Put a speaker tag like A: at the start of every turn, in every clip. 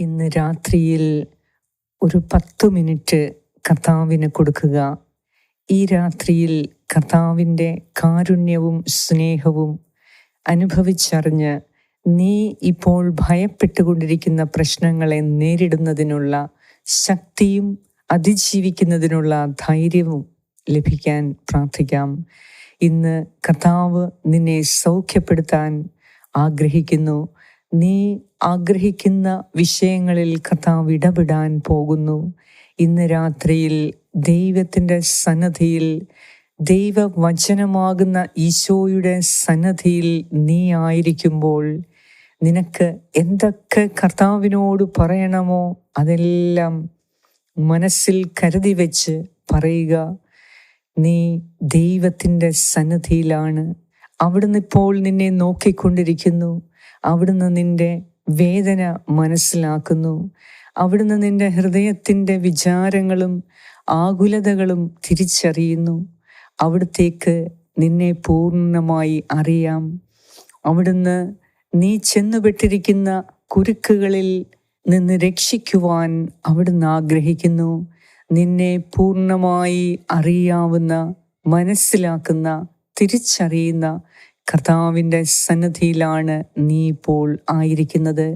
A: ഇന്ന് രാത്രിയിൽ ഒരു പത്ത് മിനിറ്റ് കർത്താവിന് കൊടുക്കുക. ഈ രാത്രിയിൽ കർത്താവിന്റെ കാരുണ്യവും സ്നേഹവും അനുഭവിച്ചറിഞ്ഞ് നീ ഇപ്പോൾ ഭയപ്പെട്ടുകൊണ്ടിരിക്കുന്ന പ്രശ്നങ്ങളെ നേരിടുന്നതിനുള്ള ശക്തിയും അതിജീവിക്കുന്നതിനുള്ള ധൈര്യവും ലഭിക്കാൻ പ്രാർത്ഥിക്കാം. ഇന്ന് കർത്താവ് നിന്നെ സൗഖ്യപ്പെടുത്താൻ ആഗ്രഹിക്കുന്നു. നീ ആഗ്രഹിക്കുന്ന വിഷയങ്ങളിൽ കർത്താവ് ഇടപെടാൻ പോകുന്നു. ഇന്ന് രാത്രിയിൽ ദൈവത്തിന്റെ സന്നദ്ധിയിൽ ദൈവവചനമാകുന്ന ഈശോയുടെ സന്നദ്ധിയിൽ നീ ആയിരിക്കുമ്പോൾ നിനക്ക് എന്തൊക്കെ കർത്താവിനോട് പറയണമോ അതെല്ലാം മനസ്സിൽ കരുതി വെച്ച് പറയുക. നീ ദൈവത്തിന്റെ സന്നദ്ധിയിലാണ് അവിടുന്ന് ഇപ്പോൾ നിന്നെ നോക്കിക്കൊണ്ടിരിക്കുന്നു. അവിടുന്ന് നിന്റെ വേദന മനസ്സിലാക്കുന്നു. അവിടുന്ന് നിന്റെ ഹൃദയത്തിന്റെ വിചാരങ്ങളും ആകുലതകളും തിരിച്ചറിയുന്നു. അവിടത്തേക്ക് നിന്നെ പൂർണമായി അറിയാം. അവിടുന്ന് നീ ചെന്നുപെട്ടിരിക്കുന്ന കുരുക്കുകളിൽ നിന്ന് രക്ഷിക്കുവാൻ അവിടുന്ന് ആഗ്രഹിക്കുന്നു. നിന്നെ പൂർണമായി അറിയാവുന്ന മനസ്സിലാക്കുന്ന തിരിച്ചറിയുന്ന കർത്താവിന്റെ സന്നദ്ധിയിലാണ് നീ ഇപ്പോൾ ആയിരിക്കുന്നത്.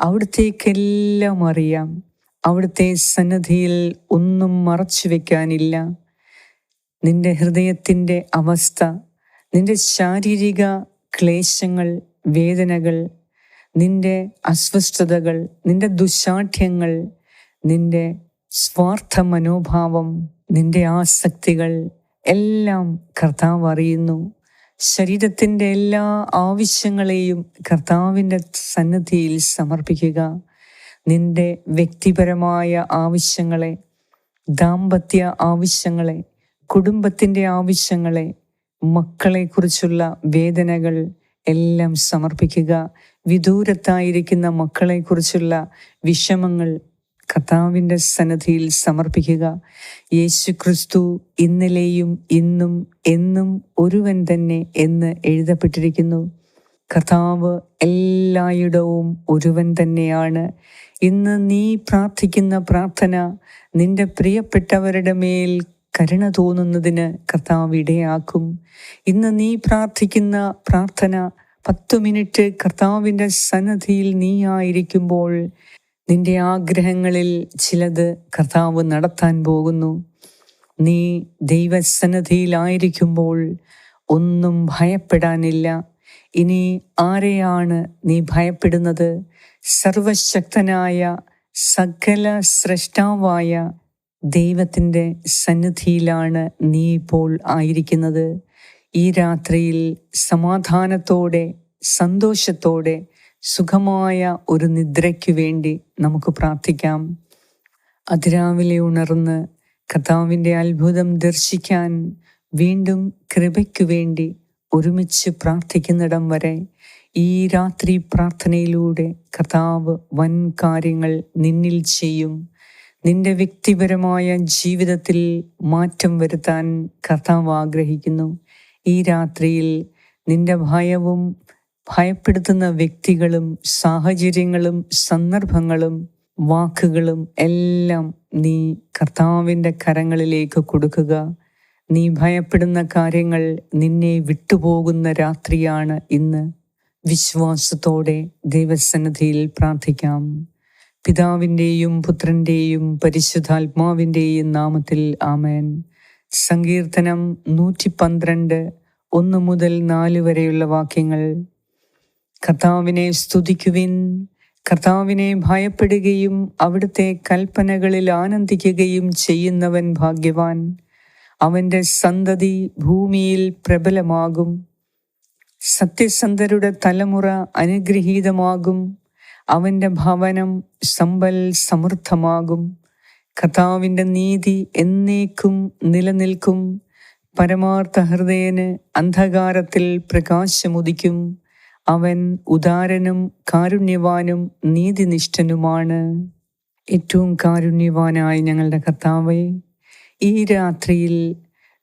A: അവിടത്തേക്കെല്ലാം അറിയാം. അവിടുത്തെ സന്നദ്ധിയിൽ ഒന്നും മറച്ചു വെക്കാനില്ല. നിന്റെ ഹൃദയത്തിന്റെ അവസ്ഥ നിന്റെ ശാരീരിക ക്ലേശങ്ങൾ വേദനകൾ നിന്റെ അസ്വസ്ഥതകൾ നിന്റെ ദുശാഠ്യങ്ങൾ നിന്റെ സ്വാർത്ഥ മനോഭാവം നിന്റെ ആസക്തികൾ എല്ലാം കർത്താവ് അറിയുന്നു. ശരീരത്തിന്റെ എല്ലാ ആവശ്യങ്ങളെയും കർത്താവിന്റെ സന്നദ്ധിയിൽ സമർപ്പിക്കുക. നിന്റെ വ്യക്തിപരമായ ആവശ്യങ്ങളെ ദാമ്പത്യ ആവശ്യങ്ങളെ കുടുംബത്തിന്റെ ആവശ്യങ്ങളെ മക്കളെക്കുറിച്ചുള്ള വേദനകൾ എല്ലാം സമർപ്പിക്കുക. വിദൂരത്തായിരിക്കുന്ന മക്കളെക്കുറിച്ചുള്ള വിഷമങ്ങൾ കർത്താവിന്റെ സന്നദ്ധിയിൽ സമർപ്പിക്കുക. യേശു ക്രിസ്തു ഇന്നലെയും ഇന്നും എന്നും ഒരുവൻ തന്നെ എന്ന് എഴുതപ്പെട്ടിരിക്കുന്നു. കർത്താവ് എല്ലായിടവും ഒരുവൻ തന്നെയാണ്. ഇന്ന് നീ പ്രാർത്ഥിക്കുന്ന പ്രാർത്ഥന നിന്റെ പ്രിയപ്പെട്ടവരുടെ മേൽ കരുണ തോന്നുന്നതിന് കർത്താവ് ഇടയാക്കും. ഇന്ന് നീ പ്രാർത്ഥിക്കുന്ന പ്രാർത്ഥന പത്തു മിനിറ്റ് കർത്താവിന്റെ സന്നദ്ധിയിൽ നീ ആയിരിക്കുമ്പോൾ നിന്റെ ആഗ്രഹങ്ങളിൽ ചിലത് കർത്താവ് നടത്താൻ പോകുന്നു. നീ ദൈവസന്നദ്ധിയിലായിരിക്കുമ്പോൾ ഒന്നും ഭയപ്പെടാനില്ല. ഇനി ആരെയാണ് നീ ഭയപ്പെടുന്നത്? സർവശക്തനായ സകല സ്രഷ്ടാവായ ദൈവത്തിന്റെ സന്നിധിയിലാണ് നീ ഇപ്പോൾ ആയിരിക്കുന്നത്. ഈ രാത്രിയിൽ സമാധാനത്തോടെ സന്തോഷത്തോടെ സുഖമായ ഒരു നിദ്രയ്ക്കു വേണ്ടി നമുക്ക് പ്രാർത്ഥിക്കാം. അതിരാവിലെ ഉണർന്ന് കർത്താവിന്റെ അത്ഭുതം ദർശിക്കാൻ വീണ്ടും കൃപയ്ക്കു വേണ്ടി ഒരുമിച്ച് പ്രാർത്ഥിക്കുന്നിടം വരെ ഈ രാത്രി പ്രാർത്ഥനയിലൂടെ കർത്താവ് വൻ കാര്യങ്ങൾ നിന്നിൽ ചെയ്യും. നിന്റെ വ്യക്തിപരമായ ജീവിതത്തിൽ മാറ്റം വരുത്താൻ കർത്താവ് ആഗ്രഹിക്കുന്നു. ഈ രാത്രിയിൽ നിന്റെ ഭയവും ഭയപ്പെടുത്തുന്ന വ്യക്തികളും സാഹചര്യങ്ങളും സന്ദർഭങ്ങളും വാക്കുകളും എല്ലാം നീ കർത്താവിന്റെ കരങ്ങളിലേക്ക് കൊടുക്കുക. നീ ഭയപ്പെടുന്ന കാര്യങ്ങൾ നിന്നെ വിട്ടുപോകുന്ന രാത്രിയാണ് ഇന്ന്. വിശ്വാസത്തോടെ ദൈവസന്നിധിയിൽ പ്രാർത്ഥിക്കാം. പിതാവിന്റെയും പുത്രന്റെയും പരിശുദ്ധാത്മാവിന്റെയും നാമത്തിൽ ആമേൻ. സങ്കീർത്തനം നൂറ്റി പന്ത്രണ്ട് ഒന്ന് മുതൽ നാല് വരെയുള്ള വാക്യങ്ങൾ. കർത്താവിനെ സ്തുതിക്കുവിൻ. കർത്താവിനെ ഭയപ്പെടുകയും അവിടുത്തെ കൽപ്പനകളിൽ ആനന്ദിക്കുകയും ചെയ്യുന്നവൻ ഭാഗ്യവാൻ. അവന്റെ സന്തതി ഭൂമിയിൽ പ്രബലമാകും. സത്യസന്ധരുടെ തലമുറ അനുഗ്രഹീതമാകും. അവന്റെ ഭവനം സമ്പൽ സമൃദ്ധമാകും. കർത്താവിന്റെ നീതി എന്നേക്കും നിലനിൽക്കും. പരമാർത്ഥ ഹൃദയന് അന്ധകാരത്തിൽ പ്രകാശമുദിക്കും. അവൻ ഉദാരനും കാരുണ്യവാനും നീതിനിഷ്ഠനുമാണ്. ഏറ്റവും കാരുണ്യവാനായ ഞങ്ങളുടെ കർത്താവെ ഈ രാത്രിയിൽ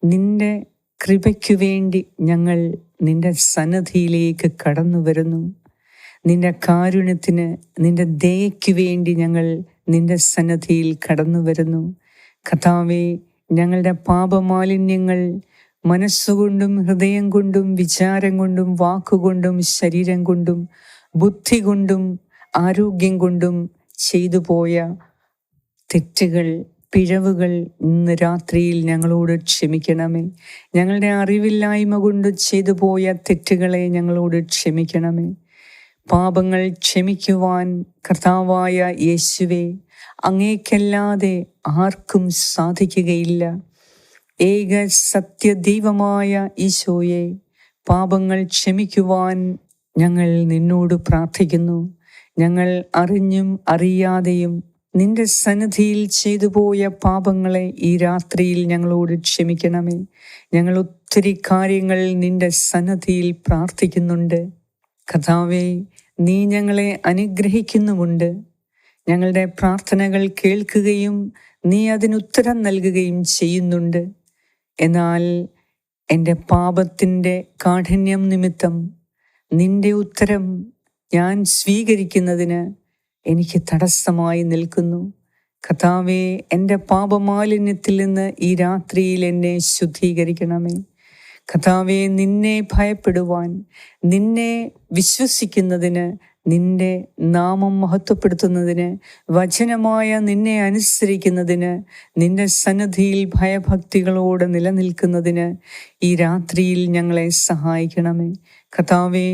A: നിന്റെ കൃപയ്ക്കു വേണ്ടി ഞങ്ങൾ നിന്റെ സന്നദ്ധിയിലേക്ക് കടന്നു വരുന്നു. നിന്റെ കാരുണ്യത്തിന് നിന്റെ ദയയ്ക്കു വേണ്ടി ഞങ്ങൾ നിന്റെ സന്നദ്ധിയിൽ കടന്നു വരുന്നു. കഥാവെ ഞങ്ങളുടെ പാപമാലിന്യങ്ങൾ മനസ്സുകൊണ്ടും ഹൃദയം കൊണ്ടും വിചാരം കൊണ്ടും വാക്കുകൊണ്ടും ശരീരം കൊണ്ടും ബുദ്ധി കൊണ്ടും ആരോഗ്യം കൊണ്ടും ചെയ്തു പോയ തെറ്റുകൾ പിഴവുകൾ ഇന്ന് രാത്രിയിൽ ഞങ്ങളോട് ക്ഷമിക്കണമേ. ഞങ്ങളുടെ അറിവില്ലായ്മ കൊണ്ട് ചെയ്തു പോയ തെറ്റുകളെ ഞങ്ങളോട് ക്ഷമിക്കണമേ. പാപങ്ങൾ ക്ഷമിക്കുവാൻ കർത്താവായ യേശുവെ അങ്ങേക്കല്ലാതെ ആർക്കും സാധിക്കുകയില്ല. ഏക സത്യദൈവമായ ഈശോയെ പാപങ്ങൾ ക്ഷമിക്കുവാൻ ഞങ്ങൾ നിന്നോട് പ്രാർത്ഥിക്കുന്നു. ഞങ്ങൾ അറിഞ്ഞും അറിയാതെയും നിന്റെ സന്നിധിയിൽ ചെയ്തു പോയ പാപങ്ങളെ ഈ രാത്രിയിൽ ഞങ്ങളോട് ക്ഷമിക്കണമേ. ഞങ്ങൾ ഒത്തിരി കാര്യങ്ങൾ നിന്റെ സന്നദ്ധിയിൽ പ്രാർത്ഥിക്കുന്നുണ്ട്. കഥാവേ നീ ഞങ്ങളെ അനുഗ്രഹിക്കുന്നുമുണ്ട്. ഞങ്ങളുടെ പ്രാർത്ഥനകൾ കേൾക്കുകയും നീ അതിനുത്തരം നൽകുകയും ചെയ്യുന്നുണ്ട്. എന്നാൽ എന്റെ പാപത്തിന്റെ കാഠിന്യം നിമിത്തം നിന്റെ ഉത്തരം ഞാൻ സ്വീകരിക്കുന്നതിന് എനിക്ക് തടസ്സമായി നിൽക്കുന്നു. കഥാവെ എന്റെ പാപമാലിന്യത്തിൽ നിന്ന് ഈ രാത്രിയിൽ എന്നെ ശുദ്ധീകരിക്കണമേ. കഥാവെ നിന്നെ ഭയപ്പെടുവാൻ നിന്നെ വിശ്വസിക്കുന്നതിന് നിന്റെ നാമം മഹത്വപ്പെടുത്തുന്നതിന് വചനമായ നിന്നെ അനുസരിക്കുന്നതിന് നിന്റെ സന്നദ്ധിയിൽ ഭയഭക്തികളോട് നിലനിൽക്കുന്നതിന് ഈ രാത്രിയിൽ ഞങ്ങളെ സഹായിക്കണമേ. കഥാവേ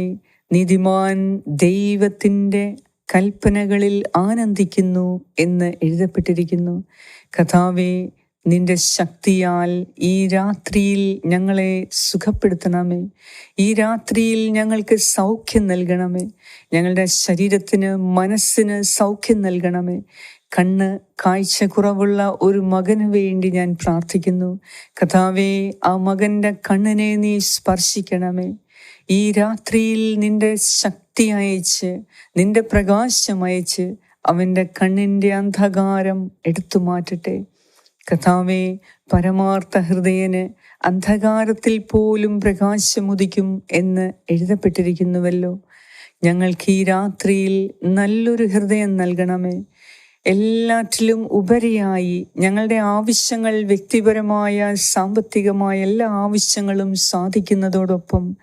A: നീതിമാൻ ദൈവത്തിന്റെ കൽപ്പനകളിൽ ആനന്ദിക്കുന്നു എന്ന് എഴുതപ്പെട്ടിരിക്കുന്നു. കഥാവെ നിന്റെ ശക്തിയാൽ ഈ രാത്രിയിൽ ഞങ്ങളെ സുഖപ്പെടുത്തണമേ. ഈ രാത്രിയിൽ ഞങ്ങൾക്ക് സൗഖ്യം നൽകണമേ. ഞങ്ങളുടെ ശരീരത്തിന് മനസ്സിന് സൗഖ്യം നൽകണമേ. കണ്ണ് കാഴ്ച കുറവുള്ള ഒരു മകന് വേണ്ടി ഞാൻ പ്രാർത്ഥിക്കുന്നു. കഥാവേ ആ മകന്റെ കണ്ണിനെ നീ സ്പർശിക്കണമേ. ഈ രാത്രിയിൽ നിന്റെ ശക്തി അയച്ച് നിന്റെ പ്രകാശം അയച്ച് അവന്റെ കണ്ണിന്റെ അന്ധകാരം എടുത്തു മാറ്റട്ടെ കഥാവെ പരമാർത്ഥ ഹൃദയന് അന്ധകാരത്തിൽ പോലും പ്രകാശമുദിക്കും എന്ന് എഴുതപ്പെട്ടിരിക്കുന്നുവല്ലോ. ഞങ്ങൾക്ക് ഈ രാത്രിയിൽ നല്ലൊരു ഹൃദയം നൽകണമേ. എല്ലാറ്റിലും ഉപരിയായി ഞങ്ങളുടെ ആവശ്യങ്ങൾ വ്യക്തിപരമായ സാമ്പത്തികമായ എല്ലാ ആവശ്യങ്ങളും സാധിക്കുന്നതോടൊപ്പം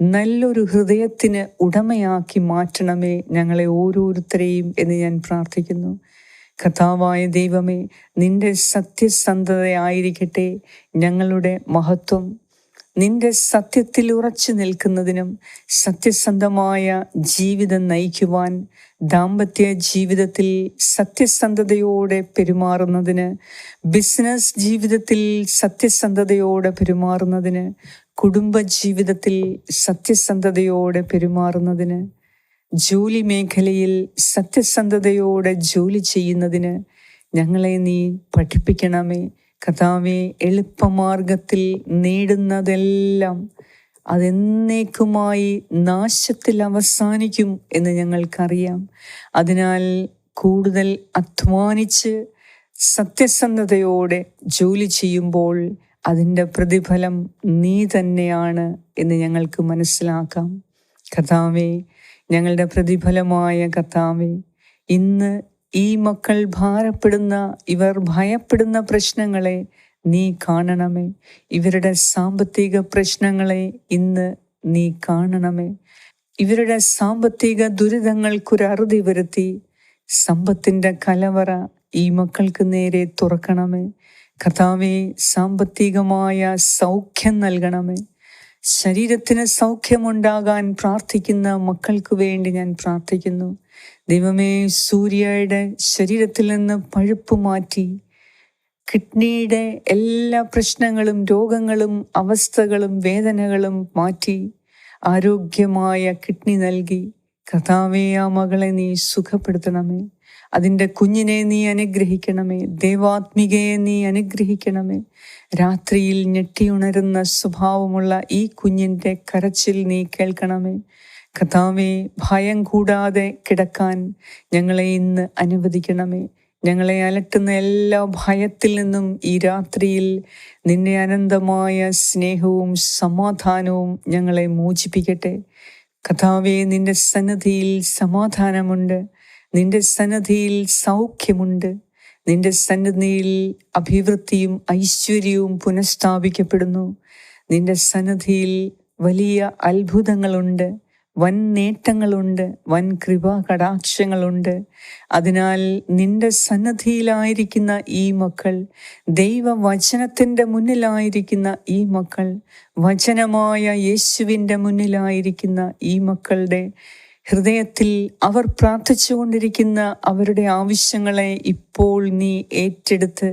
A: നല്ലൊരു ഹൃദയത്തിന് ഉടമയാക്കി മാറ്റണമേ ഞങ്ങളെ ഓരോരുത്തരെയും എന്ന് ഞാൻ പ്രാർത്ഥിക്കുന്നു. കഥാവായ ദൈവമേ നിന്റെ സത്യസന്ധതയായിരിക്കട്ടെ ഞങ്ങളുടെ മഹത്വം നിന്റെ സത്യത്തിൽ ഉറച്ചു നിൽക്കുന്നതിനും സത്യസന്ധമായ ജീവിതം നയിക്കുവാൻ ദാമ്പത്യ ജീവിതത്തിൽ സത്യസന്ധതയോടെ പെരുമാറുന്നതിന് ബിസിനസ് ജീവിതത്തിൽ സത്യസന്ധതയോടെ പെരുമാറുന്നതിന് കുടുംബ ജീവിതത്തിൽ സത്യസന്ധതയോടെ പെരുമാറുന്നതിന് ജോലി മേഖലയിൽ സത്യസന്ധതയോടെ ജോലി ചെയ്യുന്നതിന് ഞങ്ങളെ നീ പഠിപ്പിക്കണമേ. കഥാവെ എളുപ്പമാർഗത്തിൽ നേടുന്നതെല്ലാം അതെന്നേക്കുമായി നാശത്തിൽ അവസാനിക്കും എന്ന് ഞങ്ങൾക്കറിയാം. അതിനാൽ കൂടുതൽ അധ്വാനിച്ച് സത്യസന്ധതയോടെ ജോലി ചെയ്യുമ്പോൾ അതിന്റെ പ്രതിഫലം നീ തന്നെയാണ് എന്ന് ഞങ്ങൾക്ക് മനസ്സിലാക്കാം. കഥാവേ ഞങ്ങളുടെ പ്രതിഫലമായ കർത്താവെ ഇന്ന് ഈ മക്കൾ ഭാരപ്പെടുന്ന ഇവർ ഭയപ്പെടുന്ന പ്രശ്നങ്ങളെ നീ കാണണമേ. ഇവരുടെ സാമ്പത്തിക പ്രശ്നങ്ങളെ ഇന്ന് നീ കാണണമേ. ഇവരുടെ സാമ്പത്തിക ദുരിതങ്ങൾക്കൊരറുതി വരുത്തി സമ്പത്തിന്റെ കലവറ ഈ മക്കൾക്ക് നേരെ തുറക്കണമേ. കഥാവെ സാമ്പത്തികമായ സൗഖ്യം നൽകണമേ. ശരീരത്തിന് സൗഖ്യമുണ്ടാകാൻ പ്രാർത്ഥിക്കുന്ന മക്കൾക്ക് വേണ്ടി ഞാൻ പ്രാർത്ഥിക്കുന്നു. ദൈവമേ സൂര്യയുടെ ശരീരത്തിൽ നിന്ന് പഴുപ്പ് മാറ്റി കിഡ്നിയുടെ എല്ലാ പ്രശ്നങ്ങളും രോഗങ്ങളും അവസ്ഥകളും വേദനകളും മാറ്റി ആരോഗ്യമായ കിഡ്നി നൽകി കഥാവേ ആ മകളെ നീ സുഖപ്പെടുത്തണമേ. അതിന്റെ കുഞ്ഞിനെ നീ അനുഗ്രഹിക്കണമേ. ദേവാത്മികയെ നീ അനുഗ്രഹിക്കണമേ. രാത്രിയിൽ ഞെട്ടിയുണരുന്ന സ്വഭാവമുള്ള ഈ കുഞ്ഞിന്റെ കരച്ചിൽ നീ കേൾക്കണമേ. കഥാവെ ഭയം കൂടാതെ കിടക്കാൻ ഞങ്ങളെ ഇന്ന് അനുവദിക്കണമേ. ഞങ്ങളെ അലട്ടുന്ന എല്ലാ ഭയത്തിൽ നിന്നും ഈ രാത്രിയിൽ നിന്റെ അനന്തമായ സ്നേഹവും സമാധാനവും ഞങ്ങളെ മോചിപ്പിക്കട്ടെ. കഥാവെ നിന്റെ സന്നദ്ധിയിൽ സമാധാനമുണ്ട്. നിന്റെ സന്നദ്ധിയിൽ സൗഖ്യമുണ്ട്. നിന്റെ സന്നദ്ധിയിൽ അഭിവൃദ്ധിയും ഐശ്വര്യവും പുനഃസ്ഥാപിക്കപ്പെടുന്നു. നിന്റെ സന്നദ്ധിയിൽ വലിയ അത്ഭുതങ്ങളുണ്ട്. വൻ നേട്ടങ്ങളുണ്ട് വൻ കൃപ കടാക്ഷങ്ങളുണ്ട്. അതിനാൽ നിന്റെ സന്നദ്ധിയിലായിരിക്കുന്ന ഈ മക്കൾ ദൈവവചനത്തിന്റെ മുന്നിലായിരിക്കുന്ന ഈ മക്കൾ വചനമായ യേശുവിന്റെ മുന്നിലായിരിക്കുന്ന ഈ മക്കളുടെ ഹൃദയത്തിൽ അവർ പ്രാർത്ഥിച്ചുകൊണ്ടിരിക്കുന്ന അവരുടെ ആവശ്യങ്ങളെ ഇപ്പോൾ നീ ഏറ്റെടുത്ത്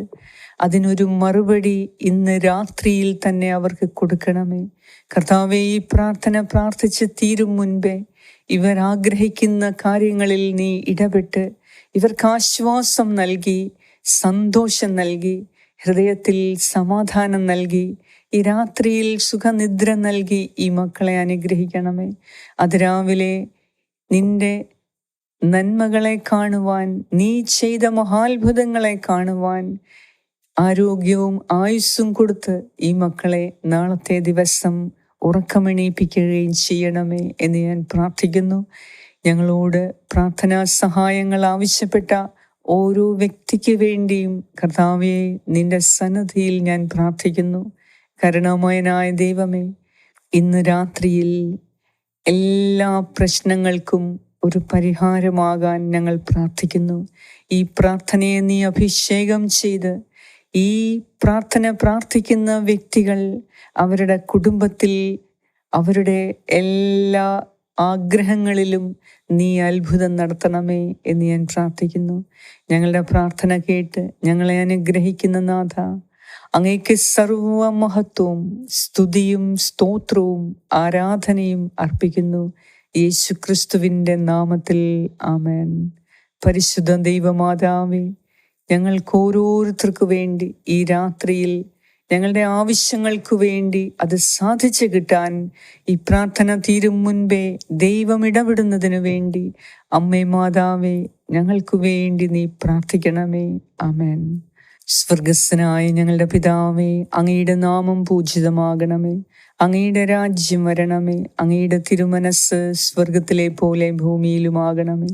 A: അതിനൊരു മറുപടി ഇന്ന് രാത്രിയിൽ തന്നെ അവർക്ക് കൊടുക്കണമേ. കർത്താവെ ഈ പ്രാർത്ഥന പ്രാർത്ഥിച്ച് തീരും മുൻപേ ഇവർ ആഗ്രഹിക്കുന്ന കാര്യങ്ങളിൽ നീ ഇടപെട്ട് ഇവർക്ക് ആശ്വാസം നൽകി സന്തോഷം നൽകി ഹൃദയത്തിൽ സമാധാനം നൽകി ഈ രാത്രിയിൽ സുഖനിദ്ര നൽകി ഈ മക്കളെ അനുഗ്രഹിക്കണമേ. അതിരാവിലെ നിന്റെ നന്മകളെ കാണുവാൻ നീ ചെയ്ത മഹാത്ഭുതങ്ങളെ കാണുവാൻ ആരോഗ്യവും ആയുസ്സും കൊടുത്ത് ഈ മക്കളെ നാളത്തെ ദിവസം ഉറക്കമെണീപ്പിക്കുകയും ചെയ്യണമേ എന്ന് ഞാൻ പ്രാർത്ഥിക്കുന്നു. ഞങ്ങളോട് പ്രാർത്ഥനാ സഹായങ്ങൾ ആവശ്യപ്പെട്ട ഓരോ വ്യക്തിക്ക് വേണ്ടിയും കർത്താവെ നിന്റെ സന്നദ്ധിയിൽ ഞാൻ പ്രാർത്ഥിക്കുന്നു. കരുണാമയനായ ദൈവമേ ഇന്ന് രാത്രിയിൽ എല്ലാ പ്രശ്നങ്ങൾക്കും ഒരു പരിഹാരമാകാൻ ഞങ്ങൾ പ്രാർത്ഥിക്കുന്നു. ഈ പ്രാർത്ഥനയെ നീ അഭിഷേകം ചെയ്ത് ഈ പ്രാർത്ഥന പ്രാർത്ഥിക്കുന്ന വ്യക്തികൾ അവരുടെ കുടുംബത്തിൽ അവരുടെ എല്ലാ ആഗ്രഹങ്ങളിലും നീ അത്ഭുതം നടത്തണമേ എന്ന് ഞാൻ പ്രാർത്ഥിക്കുന്നു. ഞങ്ങളുടെ പ്രാർത്ഥന കേട്ട് ഞങ്ങളെ അനുഗ്രഹിക്കുന്ന നാഥ അങ്ങേക്ക് സർവ മഹത്വവും സ്തുതിയും സ്തോത്രവും ആരാധനയും അർപ്പിക്കുന്നു. യേശുക്രിസ്തുവിന്റെ നാമത്തിൽ ആമേൻ. പരിശുദ്ധ ദൈവമാതാവേ ഞങ്ങൾക്ക് ഓരോരുത്തർക്കു വേണ്ടി ഈ രാത്രിയിൽ ഞങ്ങളുടെ ആവശ്യങ്ങൾക്ക് വേണ്ടി അത് സാധിച്ചു കിട്ടാൻ ഈ പ്രാർത്ഥന തീരും മുൻപേ ദൈവം ഇടപെടുന്നതിനു വേണ്ടി അമ്മേ മാതാവേ ഞങ്ങൾക്ക് വേണ്ടി നീ പ്രാർത്ഥിക്കണമേ. അമേൻ സ്വർഗസ്സനായ ഞങ്ങളുടെ പിതാവേ അങ്ങയുടെ നാമം പൂജിതമാകണമേ. അങ്ങയുടെ രാജ്യം വരണമേ. അങ്ങയുടെ തിരുമനസ് സ്വർഗത്തിലെ പോലെ ഭൂമിയിലുമാകണമേ.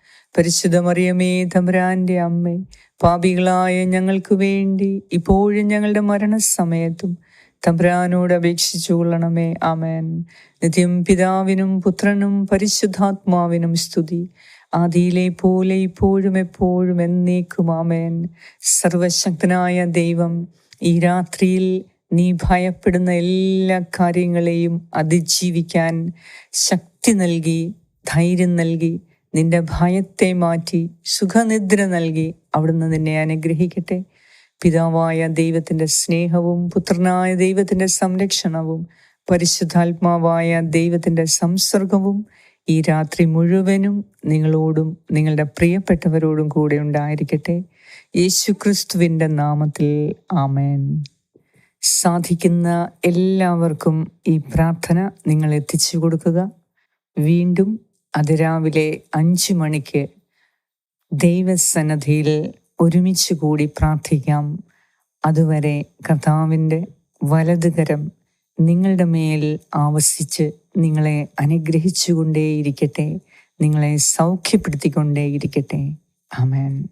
A: പരിശുദ്ധ മറിയമേ തമ്പുരാന്റെ അമ്മേ പാപികളായ ഞങ്ങൾക്ക് വേണ്ടി ഇപ്പോഴും ഞങ്ങളുടെ മരണസമയത്തും തമ്പുരാനോട് അപേക്ഷിച്ചു കൊള്ളണമേ. ആമേൻ. നിത്യം പിതാവിനും പുത്രനും പരിശുദ്ധാത്മാവിനും സ്തുതി. ആദിയിലെ പോലെ ഇപ്പോഴും എപ്പോഴും എന്നേക്കും ആമേൻ. സർവശക്തനായ ദൈവം ഈ രാത്രിയിൽ നീ ഭയപ്പെടുന്ന എല്ലാ കാര്യങ്ങളെയും അതിജീവിക്കാൻ ശക്തി നൽകി ധൈര്യം നൽകി നിന്റെ ഭയത്തെ മാറ്റി സുഖനിദ്ര നൽകി അവിടുന്ന് നിന്നെ അനുഗ്രഹിക്കട്ടെ. പിതാവായ ദൈവത്തിന്റെ സ്നേഹവും പുത്രനായ ദൈവത്തിന്റെ സംരക്ഷണവും പരിശുദ്ധാത്മാവായ ദൈവത്തിന്റെ സംസർഗവും ഈ രാത്രി മുഴുവനും നിങ്ങളോടും നിങ്ങളുടെ പ്രിയപ്പെട്ടവരോടും കൂടെ ഉണ്ടായിരിക്കട്ടെ. യേശുക്രിസ്തുവിന്റെ നാമത്തിൽ ആമേൻ. സാധിക്കുന്ന എല്ലാവർക്കും ഈ പ്രാർത്ഥന നിങ്ങൾ എത്തിച്ചു കൊടുക്കുക. വീണ്ടും അതിരാവിലെ അഞ്ച് മണിക്ക് ദൈവസന്നദ്ധിയിൽ ഒരുമിച്ച് കൂടി പ്രാർത്ഥിക്കാം. അതുവരെ കർത്താവിന്റെ വലതുകരം നിങ്ങളുടെ മേൽ ആവസിച്ച് നിങ്ങളെ അനുഗ്രഹിച്ചുകൊണ്ടേയിരിക്കട്ടെ. നിങ്ങളെ സൗഖ്യപ്പെടുത്തിക്കൊണ്ടേയിരിക്കട്ടെ. ആമേൻ.